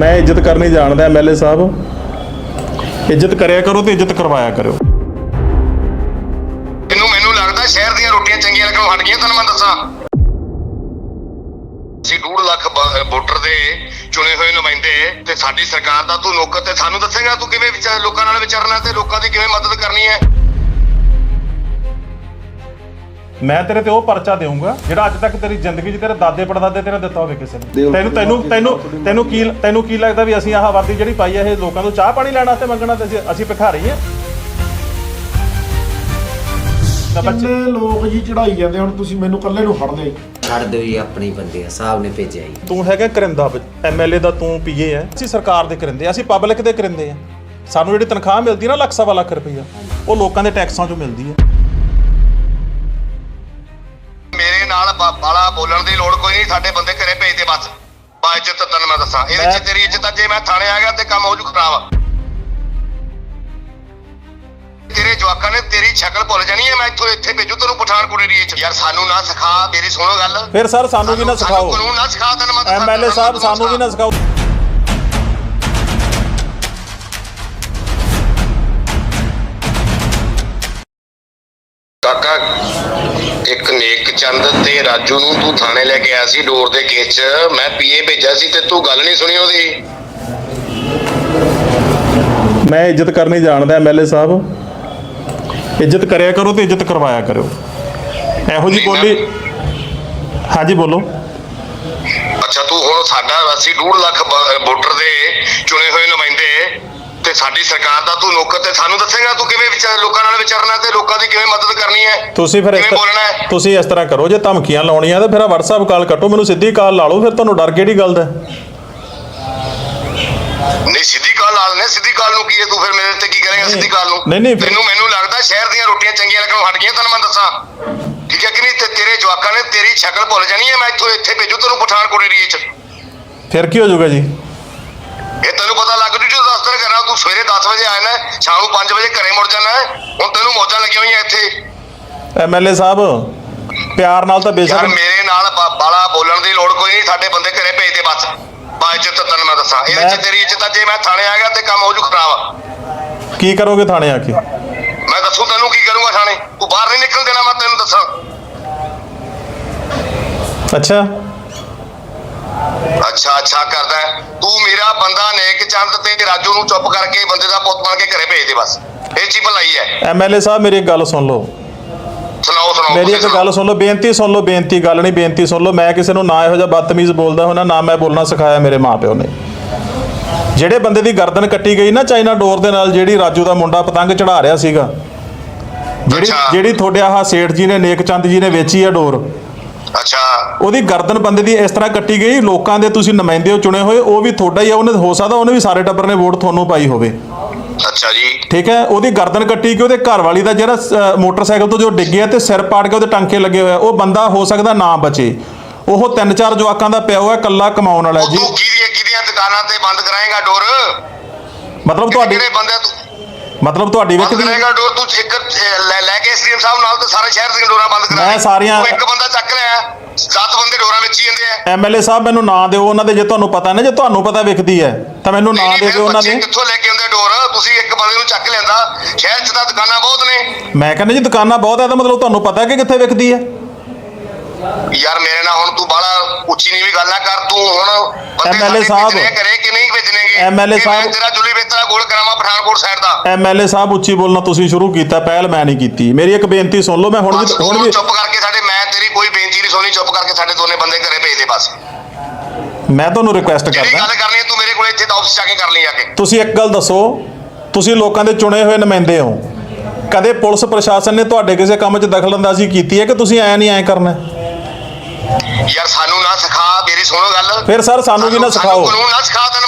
ਮੈਂ ਇੱਜ਼ਤ ਕਰਨੀ ਜਾਣਦਾ ਐਮਐਲਏ ਸਾਹਿਬ। ਇੱਜ਼ਤ ਕਰਿਆ ਕਰੋ ਤੇ ਇੱਜ਼ਤ ਕਰਵਾਇਆ ਕਰੋ ਤੈਨੂੰ ਮੈਨੂੰ ਲੱਗਦਾ ਸ਼ਹਿਰ ਦੀਆਂ ਰੋਟੀਆਂ ਚੰਗੀਆਂ ਲੱਗਣੋਂ ਹਟ ਗਈਆਂ ਤੈਨੂੰ ਮੈਂ ਦੱਸਾਂ? ਅਸੀਂ 2 ਲੱਖ ਬ- ਵੋਟਰ ਦੇ ਚੁਣੇ ਹੋਏ ਨੁਮਾਇੰਦੇ ਤੇ ਸਾਡੀ ਸਰਕਾਰ ਦਾ ਤੂੰ ਨੌਕਰ ਤੇ ਸਾਨੂੰ ਦੱਸੇਗਾ ਤੂੰ ਕਿਵੇਂ ਵਿਚਾਰ, ਲੋਕਾਂ ਨਾਲ ਵਿਚਰਨਾ ਤੇ ਲੋਕਾਂ ਦੀ ਕਿਵੇਂ ਮਦਦ ਕਰਨੀ ਹੈ? ਮੈਂ ਤੇਰੇ ਤੇ ਉਹ ਪਰਚਾ ਦੇਵਾਂਗਾ ਜਿਹੜਾ ਅੱਜ ਤੱਕ ਤੇਰੀ ਜ਼ਿੰਦਗੀ 'ਚ ਤੇਰੇ ਦਾਦੇ ਪੜਦਾਦੇ ਤੇਰਾ ਦਿੱਤਾ ਹੋਵੇ ਕਿਸੇ ਨੇ। ਤੈਨੂੰ ਤੈਨੂੰ ਤੈਨੂੰ ਤੈਨੂੰ ਕੀ ਤੈਨੂੰ ਕੀ ਲੱਗਦਾ ਵੀ ਅਸੀਂ ਆਹ ਵਰਦੀ ਜਿਹੜੀ ਪਾਈ ਆ ਇਹ ਲੋਕਾਂ ਤੋਂ ਚਾਹ ਪਾਣੀ ਲੈਣ ਵਾਸਤੇ ਮੰਗਣਾ ਤੇ ਅਸੀਂ- ਅਸੀਂ ਭਿਖਾਰੀ ਬੱਚੇ ਕਿੰਨੇ ਲੋਕ ਜੀ ਚੜਾਈ ਜਾਂਦੇ ਹੁਣ ਤੁਸੀਂ ਮੈਨੂੰ ਇਕੱਲੇ ਨੂੰ ਫੜ ਲਿਆ ਛੱਡ ਦਿਓ ਜੀ ਆਪਣੀ ਬੰਦੇ ਆ ਸਾਹਿਬ ਨੇ ਭੇਜਿਆ ਜੀ। ਤੂੰ ਹੈਗਾ ਕਰਿੰਦਾ ਐਮਐਲਏ ਦਾ ਤੂੰ ਪੀਏ ਆ। ਅਸੀਂ ਸਰਕਾਰ ਦੇ ਕਰਿੰਦੇ ਆ ਅਸੀਂ ਪਬਲਿਕ ਦੇ ਕਰਿੰਦੇ ਆ। ਸਾਨੂੰ ਜਿਹੜੀ ਤਨਖਾਹ ਮਿਲਦੀ ਨਾ ਲੱਖ ਸਵਾ ਲੱਖ ਰੁਪਈਆ ਉਹ ਲੋਕਾਂ ਦੇ ਟੈਕਸਾਂ ਚੋਂ ਮਿਲਦੀ ਆ। ਬੋਲਣ ਦੀ ਲੋੜ ਕੋਈ ਨਹੀਂ ਸਾਡੇ ਬੰਦੇ ਘਰੇ ਭੇਜ ਦੇ ਬਸ। ਬਾ ਇੱਜ਼ਤ ਤੈਨੂੰ ਮੈਂ ਦੱਸਾਂ। ਇਹਦੇ ਚ ਤੇਰੀ ਇੱਜ਼ਤ ਜੇ ਮੈਂ ਥਾਣੇ ਆ ਗਿਆ ਤੇ ਕੰਮ ਹੋ ਜੂ ਖਰਾਬ। ਤੇਰੇ ਜਵਾਕਾਂ ਨੇ ਤੇਰੀ ਸ਼ਕਲ ਭੁੱਲ ਜਾਣੀ ਹੈ ਮੈਂ ਇੱਥੋਂ ਇੱਥੇ ਭੇਜੂ ਤੈਨੂੰ ਪਠਾਨਕੋਟ ਏਰੀਏ ਚ। ਯਾਰ ਸਾਨੂੰ ਨਾ ਸਿਖਾ ਮੇਰੀ ਸੁਣੋ ਗੱਲ। ਫਿਰ ਸਰ ਸਾਨੂੰ ਵੀ ਨਾ ਸਿਖਾਓ। ਕਾਨੂੰਨ ਨਾ ਸਿਖਾ ਤੈਨੂੰ ਮੈਂ ਐਮਐਲਏ ਸਾਹਿਬ ਸਾਨੂੰ ਵੀ ਨਾ ਸਿਖਾਓ। ਕਾਕਾ ਇੱਕ ਨੇਕ ਚੰਦ ਤੇ ਰਾਜੂ ਨੂੰ ਤੂੰ ਥਾਣੇ ਲੈ ਕੇ ਆਇਆ ਸੀ ਡੋਰ ਦੇ ਕੇਸ 'ਚ। ਮੈਂ ਪੀਏ ਭੇਜਿਆ ਸੀ ਤੇ ਤੂੰ ਗੱਲ ਨਹੀਂ ਸੁਣੀ ਉਹਦੀ। ਮੈਂ ਇੱਜ਼ਤ ਕਰਨੀ ਜਾਣਦਾ ਐਮਐਲਏ ਸਾਹਿਬ। ਇੱਜ਼ਤ ਕਰਿਆ ਕਰੋ ਤੇ ਇੱਜ਼ਤ ਕਰਵਾਇਆ ਕਰੋ ਇਹੋ ਜੀ ਬੋਲੀ ਹਾਂਜੀ ਬੋਲੋ। ਅੱਛਾ ਤੂੰ ਹੁਣ ਸਾਡਾ ਅਸੀਂ 2 ਲੱਖ ਬ- ਵੋਟਰ ਦੇ ਚੁਣੇ ਹੋਏ ਨੁਮਾਇੰਦੇ ਤੇ ਸਾਡੀ ਸਰਕਾਰ ਦਾ ਤੂੰ ਨੌਕਰ ਤੇ ਸਾਨੂੰ ਦੱਸੇਗਾ ਤੂੰ ਕਿਵੇਂ ਵਿਚਾਰ ਲੋਕਾਂ ਨਾਲ ਵਿਚਰਨਾ ਤੇ ਲੋਕਾਂ ਦੀ ਕਿਵੇਂ ਮਦਦ ਕਰਨੀ ਹੈ? ਤੁਸੀਂ ਫਿਰ ਕਿਵੇਂ ਬੋਲਣਾ ਹੈ? ਤੁਸੀਂ ਇਸ ਤਰ੍ਹਾਂ ਕਰੋ ਜੇ ਧਮਕੀਆਂ ਲਾਉਣੀਆਂ ਤਾਂ ਫਿਰ WhatsApp ਕਾਲ ਕੱਟੋ ਮੈਨੂੰ ਸਿੱਧੀ ਕਾਲ ਲਾ ਲਓ ਫਿਰ ਤੁਹਾਨੂੰ ਡਰ ਕਿਹੜੀ ਗੱਲ ਦਾ? ਨਹੀਂ ਸਿੱਧੀ ਕਾਲ ਲਾ ਲੈਣੇ ਸਿੱਧੀ ਕਾਲ ਨੂੰ ਕੀ ਹੈ ਤੂੰ ਫਿਰ ਮੇਰੇ ਤੇ ਕੀ ਕਰੇਗਾ ਸਿੱਧੀ ਕਾਲ ਨੂੰ? ਨਹੀਂ, ਨਹੀਂ, ਤੈਨੂੰ ਮੈਨੂੰ ਲੱਗਦਾ ਸ਼ਹਿਰ ਦੀਆਂ ਰੋਟੀਆਂ ਚੰਗੀਆਂ ਲੱਗਣੋਂ ਹਟ ਗਈਆਂ ਤੈਨੂੰ ਮੈਂ ਦੱਸਾਂ। ਠੀਕ ਹੈ ਕਿ ਨਹੀਂ? ਤੇ ਤੇਰੇ ਜਵਾਕਾਂ ਨੇ ਤੇਰੀ ਸ਼ਕਲ ਭੁੱਲ ਜਾਣੀ ਹੈ ਮੈਂ ਇੱਥੋਂ ਇੱਥੇ ਭੇਜੂ ਤੈਨੂੰ ਪਠਾਨਕੋਟ ਏਰੀਏ 'ਚ। ਫਿਰ ਕੀ ਹੋ ਜਾਊਗਾ ਜੀ? ਸਵੇਰੇ 10 ਵਜੇ ਆਇਆ ਨਾ ਸ਼ਾਮ ਨੂੰ 5 ਵਜੇ ਘਰੇ ਮੁੜ ਜਾਣਾ। ਹੁਣ ਤੈਨੂੰ ਮੌਜਾਂ ਲੱਗੀਆਂ ਹੋਈਆਂ ਇੱਥੇ। ਐਮਐਲਏ ਸਾਹਿਬ ਪਿਆਰ ਨਾਲ ਤਾਂ ਬੇਸ਼ੱਕ ਮੇਰੇ ਨਾਲ ਬਾਲਾ ਬੋਲਣ ਦੀ ਲੋੜ ਕੋਈ ਨਹੀਂ ਸਾਡੇ ਬੰਦੇ ਘਰੇ ਭੇਜ ਦੇ ਬਸ। ਬਾ ਇੱਜ਼ਤ ਤੈਨੂੰ ਮੈਂ ਦੱਸਾਂ। ਇਹਦੇ ਚ ਤੇਰੀ ਇੱਜ਼ਤ ਆ ਜੇ ਮੈਂ ਥਾਣੇ ਆ ਗਿਆ ਤੇ ਕੰਮ ਹੋ ਜੂ ਖਰਾਬ ਕੀ ਕਰੋਗੇ ਥਾਣੇ ਆ ਕੇ? ਮੈਂ ਦੱਸੂ ਤੈਨੂੰ ਕੀ ਕਰੂੰਗਾ ਥਾਣੇ। ਤੂੰ ਬਾਹਰ ਨਹੀਂ ਨਿਕਲ ਦੇਣਾ ਮੈਂ ਤੈਨੂੰ ਦੱਸਾਂ। ਅੱਛਾ। ਅੱਛਾ ਅੱਛਾ ਕਰਦਾ। ਤੂੰ ਮੇਰਾ ਬੰਦਾ ਨੇਕ ਚੰਦ ਤੇ ਰਾਜੂ ਨੂੰ ਚੁੱਪ ਕਰਕੇ ਬੰਦੇ ਦਾ ਪੁੱਤ ਬਣ ਕੇ ਘਰੇ ਭੇਜ ਦੇ ਬਸ। ਇਹ ਚੀ ਭਲਾਈ ਹੈ। ਐਮਐਲਏ ਸਾਹਿਬ ਮੇਰੀ ਗੱਲ ਸੁਣ ਲਓ। ਸੁਣਾਓ ਸੁਣਾਓ ਮੇਰੀ ਇੱਕ ਗੱਲ ਸੁਣ ਲਓ ਬੇਨਤੀ ਸੁਣ ਲਓ ਬੇਨਤੀ ਗੱਲ ਨਹੀਂ ਬੇਨਤੀ ਸੁਣ ਲਓ। ਮੈਂ ਕਿਸੇ ਨੂੰ ਨਾ ਇਹੋ ਜਿਹਾ ਬਦਤਮੀਜ਼ ਬੋਲਦਾ ਹੋਣਾ ਨਾ ਮੈਂ ਬੋਲਣਾ ਸਿਖਾਇਆ ਮੇਰੇ ਮਾਪਿਓ ਨੇ। ਜਿਹੜੇ ਬੰਦੇ ਦੀ ਗਰਦਨ ਕੱਟੀ ਗਈ ਨਾ ਚਾਈਨਾ ਡੋਰ ਦੇ ਨਾਲ ਜਿਹੜੀ ਰਾਜੂ ਦਾ ਮੁੰਡਾ ਪਤੰਗ ਚੜਾ ਰਿਹਾ ਸੀਗਾ ਜਿਹੜੀ। ਜਿਹੜੀ ਤੁਹਾਡੇ ਆਹ ਸੇਠ ਜੀ ਨੇ ਨੇਕ ਚੰਦ ਜੀ ਨੇ ਵੇਚੀ ਆ ਡੋਰ ਅੱਛਾ। ਉਹਦੀ ਗਰਦਨ ਬੰਦੇ ਦੀ ਇਸ ਤਰ੍ਹਾਂ ਕੱਟੀ ਗਈ ਲੋਕਾਂ ਦੇ ਤੁਸੀਂ ਨੁਮਾਇੰਦੇ ਹੋ ਚੁਣੇ ਹੋਏ ਉਹ ਵੀ ਤੁਹਾਡਾ ਹੀ ਆ ਉਹਨੇ ਹੋ ਸਕਦਾ ਉਹਨੇ ਵੀ ਸਾਰੇ ਟੱਬਰ ਨੇ ਵੋਟ ਤੁਹਾਨੂੰ ਪਾਈ ਹੋਵੇ। ਅੱਛਾ ਜੀ। ਠੀਕ ਹੈ ਉਹਦੀ ਗਰਦਨ ਕੱਟੀ ਕਿ ਉਹਦੇ ਘਰ ਵਾਲੀ ਦਾ ਜਿਹੜਾ ਮੋਟਰਸਾਈਕਲ ਤੋਂ ਜੋ ਡਿੱਗਿਆ ਤੇ ਸਿਰ ਪਾੜ ਕੇ ਉਹਦੇ ਟਾਂਕੇ ਲੱਗੇ ਹੋਏ ਉਹ ਬੰਦਾ ਹੋ ਸਕਦਾ ਨਾ ਬਚੇ। ਉਹ ਤਿੰਨ ਚਾਰ ਜਵਾਕਾਂ ਦਾ ਪਿਆ ਹੋਇਆ ਕੱਲਾ ਕਮਾਉਣ ਵਾਲਾ ਉਹ ਜੀ। ਕਿਹਦੀਆਂ ਕਿਹਦੀਆਂ ਦੁਕਾਨਾਂ ਤੇ ਬੰਦ ਕਰਾਏਗਾ ਡੋਰ? ਮਤਲਬ ਤੁਹਾਡੀ ਕਿਹੜੇ ਬੰਦੇ ਮਤਲਬ ਤੁਹਾਡੀ ਬੰਦ ਵਿੱਚ ਕਰੇਗਾ ਡੋਰ ਤੂੰ ਇੱਕ ਅਹ, ਲੈ ਲੈ ਕੇ ਐਸਡੀਐਮ ਸਾਹਿਬ ਨਾਲ ਤੇ ਸਾਰੇ ਸ਼ਹਿਰ ਦੀਆਂ ਡੋਰਾਂ ਬੰਦ ਕਰਾ ਮੈਂ ਦੇ। ਸਾਰੀਆਂ- ਤੂੰ ਇੱਕ ਬੰਦਾ ਚੱਕ ਲਿਆ ਸੱਤ ਬੰਦੇ ਡੋਰਾਂ ਵਿੱਚ ਹੀ ਜਾਂਦੇ ਆ ਐਮਐਲਏ ਸਾਹਿਬ ਮੈਨੂੰ ਨਾਂ ਦਿਓ ਉਹਨਾਂ ਦੇ ਜੇ ਤੁਹਾਨੂੰ ਪਤਾ ਨਾ ਜੇ ਤੁਹਾਨੂੰ ਪਤਾ ਵਿਖਦੀ ਹੈ ਤਾਂ ਮੈਨੂੰ ਨਾਂ ਦੇ ਦਿਓ ਉਹਨਾਂ ਦੇ ਕਿੱਥੋਂ ਲੈ ਕੇ ਆਉਂਦੇ ਡੋਰ ਤੁਸੀਂ ਇੱਕ ਬੰਦੇ ਨੂੰ ਚੱਕ ਲੈਂਦਾ ਸ਼ਹਿਰ 'ਚ ਤਾਂ ਦੁਕਾਨਾਂ ਬਹੁਤ ਨੇ ਮੈਂ ਕਹਿੰਦਾ ਜੀ ਦੁਕਾਨਾਂ ਬਹੁਤ ਹੈ ਤਾਂ ਮਤਲਬ ਤੁਹਾਨੂੰ ਪਤਾ ਕਿ ਕਿੱਥੇ ਵਿਕਦੀ ਹੈ ਯਾਰ ਮੇਰੇ ਨਾਲ ਹੁਣ ਤੂੰ ਬਾਲਾ ਉੱਚੀ ਨੀਵੀਂ ਗੱਲ ਨਾ ਕਰ ਤੂੰ ਹੁਣ MLA ਸਾਹਿਬ। ਕਰੇ ਕਿ ਨਹੀਂ ਭੇਜਣੇਗੇ MLA ਮੈਂ ਸਾਹਿਬ। ਤੇਰਾ ਜੁਲੀ ਗੋਲ ਕਰਾਵਾਂ ਪਠਾਨਕੋਟ ਸਾਈਡ ਦਾ। ਐਮਐਲਏ ਸਾਹਿਬ ਉੱਚੀ ਬੋਲਣਾ ਤੁਸੀਂ ਸ਼ੁਰੂ ਕੀਤਾ ਪਹਿਲ ਮੈਂ ਨਹੀਂ ਕੀਤੀ। ਮੇਰੀ ਇੱਕ ਬੇਨਤੀ ਸੁਣ ਲਓ ਮੈਂ ਹੁਣ ਵੀ ਹੁਣ ਵੀ ਚੁੱਪ ਕਰਕੇ ਸਾਡੇ ਮੈਂ ਤੇਰੀ ਕੋਈ ਬੇਨਤੀ ਨਹੀਂ ਸੁਣੀ ਚੁੱਪ ਕਰਕੇ ਸਾਡੇ ਦੋਨੇ ਬੰਦੇ ਘਰੇ ਭੇਜ ਦੇ ਬਸ। ਮੈਂ ਤੁਹਾਨੂੰ ਰਿਕੁਐਸਟ ਕਰਦਾ। ਗੱਲ ਕਰਨੀ ਹੈ ਤੂੰ ਮੇਰੇ ਕੋਲ ਇੱਥੇ ਆਫਿਸ ਜਾ ਕੇ ਕਰ ਲਈ ਜਾ ਕੇ। ਤੁਸੀਂ ਇੱਕ ਗੱਲ ਦੱਸੋ ਤੁਸੀਂ ਲੋਕਾਂ ਦੇ ਚੁਣੇ ਹੋਏ ਨੁਮਾਇੰਦੇ ਹੋ। ਕਦੇ ਪੁਲਿਸ ਪ੍ਰਸ਼ਾਸਨ ਨੇ ਤੁਹਾਡੇ ਕਿਸੇ ਕੰਮ 'ਚ ਦਖਲਅੰਦਾਜ਼ੀ ਕੀਤੀ ਹੈ ਕਿ ਤੁਸੀਂ ਐ ਨਹੀਂ ਐ ਕਰਨਾ? ਯਾਰ ਸਾਨੂੰ ਨਾ ਸਿਖਾ ਮੇਰੀ ਸੁਣੋ ਗੱਲ। ਫਿਰ ਸਰ ਸਾਨੂੰ ਵੀ ਨਾ ਸਿਖਾਓ। ਕਾਨੂੰਨ ਨਾ ਸਿਖਾ ਤੈਨੂੰ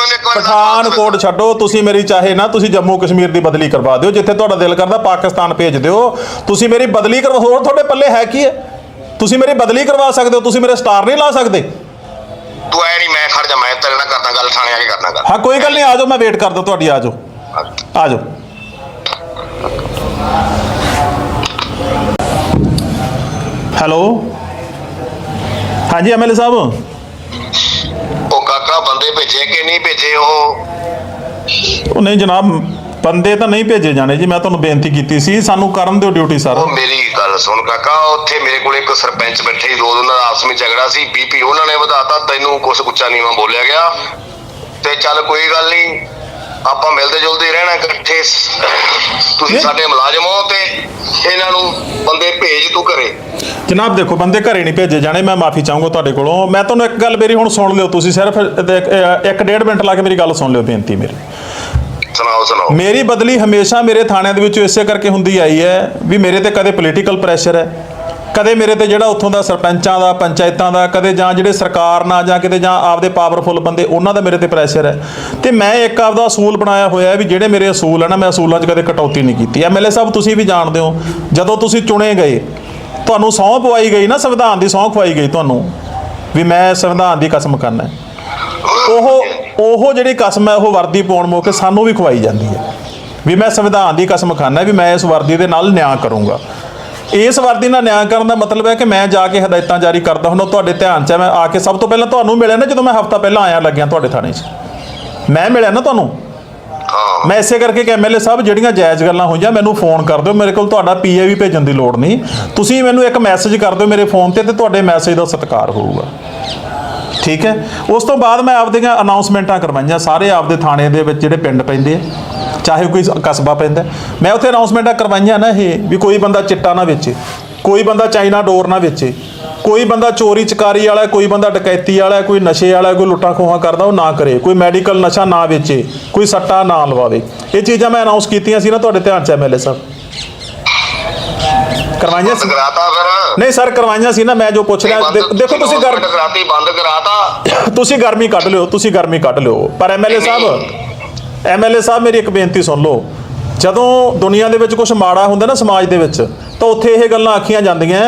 ਮੈਨੂੰ ਇੱਕ ਵਾਰ ਪਠਾਨਕੋਟ ਛੱਡੋ ਤੁਸੀਂ ਮੇਰੀ ਚਾਹੇ ਨਾ ਤੁਸੀਂ ਜੰਮੂ ਕਸ਼ਮੀਰ ਦੀ ਬਦਲੀ ਕਰਵਾ ਦਿਓ ਜਿੱਥੇ ਤੁਹਾਡਾ ਦਿਲ ਕਰਦਾ ਪਾਕਿਸਤਾਨ ਭੇਜ ਦਿਓ। ਤੁਸੀਂ ਮੇਰੀ ਬਦਲੀ ਕਰਵਾ ਹੋਰ ਤੁਹਾਡੇ ਪੱਲੇ ਹੈ ਕੀ ਹੈ? ਤੁਸੀਂ ਮੇਰੀ ਬਦਲੀ ਕਰਵਾ ਸਕਦੇ ਹੋ ਤੁਸੀਂ ਮੇਰੇ ਸਟਾਰ ਨਹੀਂ ਲਾ ਸਕਦੇ। ਤੂੰ ਐ ਨਹੀਂ ਮੈਂ ਖੜ ਜਾ ਮੈਂ ਤੇਰੇ ਨਾਲ ਕਰਦਾ ਗੱਲ ਥਾਣੇ ਆ ਕੇ ਕਰਦਾ ਗੱਲ। ਹਾਂ ਕੋਈ ਗੱਲ ਨਹੀਂ ਆ ਜਾਓ ਮੈਂ ਵੇਟ ਕਰਦਾ ਤੁਹਾਡੀ ਆ ਜਾਓ। ਆ ਜਾਓ। ਹੈਲੋ? ਹਾਂਜੀ ਐਮਐਲਏ ਸਾਹਿਬ? ਬੰਦੇ ਭੇਜੇ ਕਿ ਨਹੀਂ ਭੇਜੇ ਉਹ? ਉਹ ਨਹੀਂ ਜਨਾਬ ਬੰਦੇ ਤਾਂ ਨਹੀਂ ਭੇਜੇ ਜਾਣੇ ਜੀ ਮੈਂ ਤੁਹਾਨੂੰ ਬੇਨਤੀ ਕੀਤੀ ਸੀ ਸਾਨੂੰ ਕਰਨ ਦਿਓ ਡਿਊਟੀ ਸਰ ਉਹ ਮੇਰੀ ਗੱਲ ਸੁਣ ਕਾਕਾ ਉੱਥੇ ਮੇਰੇ ਕੋਲ ਇੱਕ ਸਰਪੰਚ ਬੈਠੇ ਸੀ, ਦੋ ਉਹਨਾਂ ਦਾ ਆਪਸ ਵਿੱਚ ਝਗੜਾ ਸੀ ਬੀਪੀ ਉਹਨਾਂ ਨੇ ਵਧਾਤਾ ਤੈਨੂੰ ਕੁਛ ਉੱਚਾ ਨੀਵਾਂ ਬੋਲਿਆ ਗਿਆ। ਤੇ ਚੱਲ ਕੋਈ ਗੱਲ ਨਹੀਂ ਆਪਾਂ ਮਿਲਦੇ ਜੁਲਦੇ ਰਹਿਣਾ ਇਕੱਠੇ। ਤੁਸੀਂ। ਸਾਡੇ ਮੁਲਾਜ਼ਮ ਹੋ ਤੇ ਇਹਨਾਂ ਨੂੰ ਬੰਦੇ ਭੇਜ ਤੂੰ ਘਰੇ। ਜਨਾਬ ਦੇਖੋ ਬੰਦੇ ਘਰੇ ਨਹੀਂ ਭੇਜੇ ਜਾਣੇ ਮੈਂ ਮਾਫੀ ਚਾਹੂੰਗਾ ਤੁਹਾਡੇ ਕੋਲੋਂ। ਮੈਂ ਤੁਹਾਨੂੰ ਇੱਕ ਗੱਲ ਮੇਰੀ ਹੁਣ ਸੁਣ ਲਿਓ ਤੁਸੀਂ ਸਿਰਫ ਇੱਕ- ਇੱਕ ਡੇਢ ਮਿੰਟ ਲਾ ਕੇ ਮੇਰੀ ਗੱਲ ਸੁਣ ਲਿਓ ਬੇਨਤੀ ਮੇਰੀ। ਸੁਣਾਓ ਸੁਣਾਓ। ਮੇਰੀ ਬਦਲੀ ਹਮੇਸ਼ਾ ਮੇਰੇ ਥਾਣਿਆਂ ਦੇ ਵਿੱਚ ਇਸੇ ਕਰਕੇ ਹੁੰਦੀ ਆਈ ਹੈ ਵੀ ਮੇਰੇ ਤੇ ਕਦੇ ਪੋਲੀਟੀਕਲ ਪ੍ਰੈਸ਼ਰ ਹੈ। ਕਦੇ ਮੇਰੇ ਤੇ ਜਿਹੜਾ ਉੱਥੋਂ ਦਾ ਸਰਪੰਚਾਂ ਦਾ, ਪੰਚਾਇਤਾਂ ਦਾ, ਕਦੇ ਜਾਂ ਜਿਹੜੇ ਸਰਕਾਰ ਨਾਲ ਜਾਂ ਕਿਤੇ ਜਾਂ ਆਪਦੇ ਪਾਵਰਫੁੱਲ ਬੰਦੇ, ਉਹਨਾਂ ਦਾ ਮੇਰੇ ਤੇ ਪ੍ਰੈਸ਼ਰ ਹੈ। ਤੇ ਮੈਂ ਇੱਕ ਆਪਦਾ ਅਸੂਲ ਬਣਾਇਆ ਹੋਇਆ ਵੀ ਜਿਹੜੇ ਮੇਰੇ ਅਸੂਲ ਹੈ ਨਾ, ਮੈਂ ਅਸੂਲਾਂ 'ਚ ਕਦੇ ਕਟੌਤੀ ਨਹੀਂ ਕੀਤੀ। ਐਮਐਲਏ ਸਾਹਿਬ, ਤੁਸੀਂ ਵੀ ਜਾਣਦੇ ਹੋ, ਜਦੋਂ ਤੁਸੀਂ ਚੁਣੇ ਗਏ, ਤੁਹਾਨੂੰ ਸਹੁੰ ਪਵਾਈ ਗਈ ਨਾ, ਸੰਵਿਧਾਨ ਦੀ ਸਹੁੰ ਖਵਾਈ ਗਈ ਤੁਹਾਨੂੰ, ਵੀ ਮੈਂ ਸੰਵਿਧਾਨ ਦੀ ਕਸਮ ਕਰਨਾ ਹੈ ਉਹ ਉਹ ਜਿਹੜੀ ਕਸਮ ਹੈ, ਉਹ ਵਰਦੀ ਪਾਉਣ ਮੌਕੇ ਸਾਨੂੰ ਵੀ ਖਵਾਈ ਜਾਂਦੀ ਹੈ। ਵੀ ਮੈਂ ਸੰਵਿਧਾਨ ਦੀ ਕਸਮ ਖਾਨਾ ਵੀ ਮੈਂ ਇਸ ਵਰਦੀ ਦੇ ਨਾਲ ਨਿਆਂ ਕਰੂੰਗਾ। ਇਸ ਵਰਦੀ ਨਾਲ ਨਿਆਂ ਕਰਨ ਦਾ ਮਤਲਬ ਹੈ ਕਿ ਮੈਂ ਜਾ ਕੇ ਹਦਾਇਤਾਂ ਜਾਰੀ ਕਰਦਾ ਹੁੰਦਾ ਤੁਹਾਡੇ ਧਿਆਨ 'ਚ ਹੈ। ਮੈਂ ਆ ਕੇ ਸਭ ਤੋਂ ਪਹਿਲਾਂ ਤੁਹਾਨੂੰ ਮਿਲਿਆ ਨਾ ਜਦੋਂ ਮੈਂ ਹਫਤਾ ਪਹਿਲਾਂ ਆਇਆ ਲੱਗਿਆ ਤੁਹਾਡੇ ਥਾਣੇ 'ਚ। ਮੈਂ ਮਿਲਿਆ ਨਾ ਤੁਹਾਨੂੰ? ਮੈਂ ਇਸੇ ਕਰਕੇ ਕਿ ਐਮਐਲਏ ਸਾਹਿਬ ਜਿਹੜੀਆਂ ਜਾਇਜ਼ ਗੱਲਾਂ ਹੋਈਆਂ ਮੈਨੂੰ ਫੋਨ ਕਰ ਦਿਓ। ਮੇਰੇ ਕੋਲ ਤੁਹਾਡਾ ਪੀਏ ਵੀ ਭੇਜਣ ਦੀ ਲੋੜ ਨਹੀਂ। ਤੁਸੀਂ ਮੈਨੂੰ ਇੱਕ ਮੈਸੇਜ ਕਰ ਦਿਓ ਮੇਰੇ ਫੋਨ ਤੇ ਤੇ ਤੁਹਾਡੇ ਮੈਸੇਜ ਦਾ ਸਤਿਕਾਰ ਹੋਊਗਾ। ਠੀਕ ਹੈ? ਉਸ ਤੋਂ ਬਾਅਦ ਮੈਂ ਆਪਦੀਆਂ ਅਨਾਉਂਸਮੈਂਟਾਂ ਕਰਵਾਈਆਂ। ਸਾਰੇ ਆਪਦੇ ਥਾਣੇ ਦੇ ਵਿੱਚ ਜਿਹੜੇ ਪਿੰਡ ਪੈਂਦੇ ਆ। ਚਾਹੇ ਕੋਈ ਕਸਬਾ ਪੈਂਦਾ ਮੈਂ ਉੱਥੇ ਅਨਾਉਂਸਮੈਂਟਾਂ ਕਰਵਾਈਆਂ ਨਾ ਇਹ ਵੀ ਕੋਈ ਬੰਦਾ ਚਿੱਟਾ ਨਾ ਵੇਚੇ ਕੋਈ ਬੰਦਾ ਚਾਈਨਾ ਡੋਰ ਨਾ ਵੇਚੇ ਕੋਈ ਬੰਦਾ ਚੋਰੀ ਚਕਾਰੀ ਵਾਲਾ ਕੋਈ ਬੰਦਾ ਡਕੈਤੀ ਵਾਲਾ ਕੋਈ ਨਸ਼ੇ ਵਾਲਾ ਕੋਈ ਲੁੱਟਾਂ ਖੋਹਾਂ ਕਰਦਾ ਉਹ ਨਾ ਕਰੇ ਕੋਈ ਮੈਡੀਕਲ ਨਸ਼ਾ ਨਾ ਵੇਚੇ ਕੋਈ ਸੱਟਾ ਨਾ ਲਵਾਵੇ। ਇਹ ਚੀਜ਼ਾਂ ਮੈਂ ਅਨਾਉਂਸ ਕੀਤੀਆਂ ਸੀ ਨਾ ਤੁਹਾਡੇ ਧਿਆਨ 'ਚ ਐਮਐਲਏ ਸਾਹਿਬ। ਕਰਵਾਈਆਂ ਸੀ? ਨਹੀਂ ਸਰ ਕਰਵਾਈਆਂ ਸੀ ਨਾ ਮੈਂ ਜੋ ਪੁੱਛ ਰਿਹਾ ਦੇਖੋ ਤੁਸੀਂ ਗਰ ਕਰਾਤੀ ਬੰਦ ਕਰਾਤਾ। ਤੁਸੀਂ ਗਰਮੀ ਕੱਢ ਲਿਓ ਤੁਸੀਂ ਗਰਮੀ ਕੱਢ ਲਿਓ। ਪਰ ਐਮਐਲਏ ਸਾਹਿਬ ਐਮਐਲਏ ਸਾਹਿਬ ਮੇਰੀ ਇੱਕ ਬੇਨਤੀ ਸੁਣ ਲਓ। ਜਦੋਂ ਦੁਨੀਆ ਦੇ ਵਿੱਚ ਕੁਝ ਮਾੜਾ ਹੁੰਦਾ ਨਾ ਸਮਾਜ ਦੇ ਵਿੱਚ, ਤਾਂ ਉੱਥੇ ਇਹ ਗੱਲਾਂ ਆਖੀਆਂ ਜਾਂਦੀਆਂ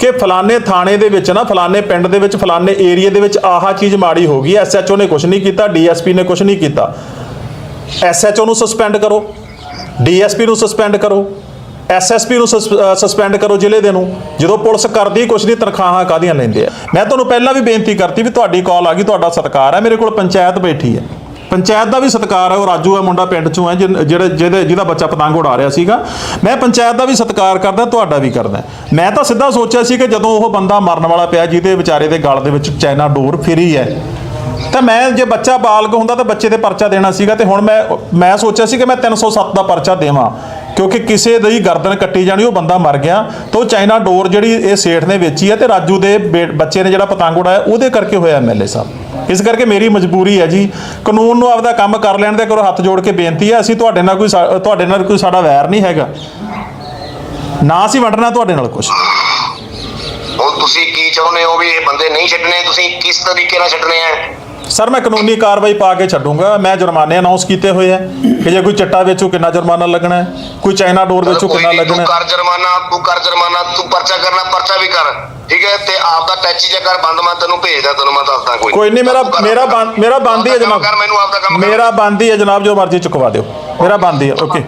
ਕਿ ਫਲਾਣੇ ਥਾਣੇ ਦੇ ਵਿੱਚ ਨਾ, ਫਲਾਣੇ ਪਿੰਡ ਦੇ ਵਿੱਚ, ਫਲਾਣੇ ਏਰੀਆ ਦੇ ਵਿੱਚ ਆਹ ਚੀਜ਼ ਮਾੜੀ ਹੋ ਗਈ। ਐਸਐਚਓ ਨੇ ਕੁਝ ਨਹੀਂ ਕੀਤਾ ਡੀਐਸਪੀ ਨੇ ਕੁਝ ਨਹੀਂ ਕੀਤਾ। ਐਸਐਚਓ ਨੂੰ ਸਸਪੈਂਡ ਕਰੋ। ਡੀਐਸਪੀ ਨੂੰ ਸਸਪੈਂਡ ਕਰੋ। ਐਸਐਸਪੀ ਨੂੰ ਸਸਪੈਂਡ ਕਰੋ ਜ਼ਿਲ੍ਹੇ ਦੇ ਨੂੰ, ਜਦੋਂ ਪੁਲਿਸ ਕਰਦੀ ਕੁਛ ਦੀ ਤਨਖਾਹਾਂ ਕਾਦੀਆਂ ਲੈਂਦੇ ਆ। ਮੈਂ ਤੁਹਾਨੂੰ ਪਹਿਲਾਂ ਵੀ ਬੇਨਤੀ ਕਰਤੀ ਵੀ ਤੁਹਾਡੀ ਕਾਲ ਆ ਗਈ, ਤੁਹਾਡਾ ਸਤਿਕਾਰ ਹੈ ਮੇਰੇ ਕੋਲ ਪੰਚਾਇਤ ਬੈਠੀ ਹੈ। ਪੰਚਾਇਤ ਦਾ ਵੀ ਸਤਿਕਾਰ ਹੈ, ਉਹ ਰਾਜੂ ਹੈ, ਮੁੰਡਾ ਪਿੰਡ ਚੋਂ ਹੈ, ਜਿਨ- ਜਿਹੜੇ ਜਿਹਦੇ ਜਿਹਦਾ ਬੱਚਾ ਪਤੰਗ ਉਡਾ ਰਿਹਾ ਸੀਗਾ। ਮੈਂ ਪੰਚਾਇਤ ਦਾ ਵੀ ਸਤਿਕਾਰ ਕਰਦਾ, ਤੁਹਾਡਾ ਵੀ ਕਰਦਾ। ਮੈਂ ਤਾਂ ਸਿੱਧਾ ਸੋਚਿਆ ਸੀ ਕਿ ਜਦੋਂ ਉਹ ਬੰਦਾ ਮਰਨ ਵਾਲਾ ਪਿਆ, ਜਿਹਦੇ ਵਿਚਾਰੇ ਦੇ ਗਲ ਦੇ ਵਿੱਚ ਚਾਈਨਾ ਡੋਰ ਫਿਰੀ ਹੈ, ਤਾਂ ਮੈਂ ਜੇ ਬੱਚਾ ਬਾਲਗ ਹੁੰਦਾ ਤਾਂ ਬੱਚੇ ਤੇ ਪਰਚਾ ਦੇਣਾ ਸੀਗਾ ਤੇ ਹੁਣ ਮੈਂ ਮੈਂ ਸੋਚਿਆ ਸੀ ਕਿ ਮੈਂ 307 ਦਾ ਪਰਚਾ ਦੇਵਾਂ, ਕਿਉਂਕਿ ਕਿਸੇ ਦੀ ਗਰਦਨ ਕੱਟੀ ਜਾਣੀ, ਉਹ ਬੰਦਾ ਮਰ ਗਿਆ, ਤਾਂ ਉਹ ਚਾਈਨਾ ਡੋਰ ਜਿਹੜੀ ਇਹ ਸੇਠ ਨੇ ਵੇਚੀ ਹੈ ਤੇ ਰਾਜੂ ਦੇ ਬੇ- ਬੱਚੇ ਨੇ ਜਿਹੜਾ ਪਤੰਗ ਉਡਾਇਆ, ਉਹਦੇ ਕਰਕੇ ਹੋਇਆ ਐਮਐਲਏ ਸਾਹਿਬ। ਇਸ ਕਰਕੇ ਮੇਰੀ ਮਜਬੂਰੀ ਹੈ ਜੀ ਕਾਨੂੰਨ ਨੂੰ ਆਪਦਾ ਕੰਮ ਕਰ ਲੈਣ ਦੇ ਕਰੋ ਹੱਥ ਜੋੜ ਕੇ ਬੇਨਤੀ ਹੈ ਅਸੀਂ ਤੁਹਾਡੇ ਨਾਲ ਕੋਈ ਤੁਹਾਡੇ ਨਾਲ ਕੋਈ ਸਾਡਾ ਵੈਰ ਨਹੀਂ ਹੈਗਾ। ਨਾ ਅਸੀਂ ਵੰਡਣਾ ਤੁਹਾਡੇ ਨਾਲ ਕੁਝ ਹੁਣ ਤੁਸੀਂ ਕੀ ਚਾਹੁੰਦੇ ਹੋ ਵੀ ਇਹ ਬੰਦੇ ਨਹੀਂ ਛੱਡਣੇ? ਤੁਸੀਂ ਕਿਸ ਤਰੀਕੇ ਨਾਲ ਛੱਡਣੇ ਆ? ਸਰ ਮੈਂ ਕਾਨੂੰਨੀ ਕਾਰਵਾਈ ਪਾ ਕੇ ਛੱਡੂੰਗਾ। ਮੈਂ ਜੁਰਮਾਨੇ ਅਨਾਉਂਸ ਕੀਤੇ ਹੋਏ ਆ ਕਿ ਜੇ ਕੋਈ ਚਿੱਟਾ ਵੇਚੂ ਕਿੰਨਾ ਜੁਰਮਾਨਾ ਲੱਗਣਾ ਹੈ? ਕੋਈ ਚਾਈਨਾ ਡੋਰ ਵੇਚੂ ਕਿੰਨਾ ਲੱਗਣਾ ਤੂੰ ਹੈ? ਕਰ ਜੁਰਮਾਨਾ ਤੂੰ ਕਰ ਜੁਰਮਾਨਾ ਤੂੰ ਪਰਚਾ ਕਰਨਾ ਪਰਚਾ ਵੀ ਕਰ। ਠੀਕ ਹੈ ਤੇ ਆਪ ਦਾ ਟੈਚੀ ਜੇ ਕਰ ਬੰਦ ਮੈਂ ਤੈਨੂੰ ਭੇਜਦਾ ਤੈਨੂੰ ਮੈਂ ਦੱਸਦਾ ਕੋਈ ਕੋਈ ਨਹੀਂ ਮੇਰਾ ਮੇਰਾ ਬੰਦ ਮੇਰਾ ਬੰਦ ਹੀ ਹੈ ਕੰਮ ਜਨਾਬ। ਮੈਨੂੰ ਆਪਦਾ ਕੰਮ ਕਰ। ਮੇਰਾ ਬੰਦ ਹੀ ਹੈ ਜਨਾਬ ਜੋ ਮਰਜ਼ੀ ਚੁਕਵਾ ਦਿਓ। ਮੇਰਾ ਬੰਦ ਹੀ ਹੈ ਓਕੇ।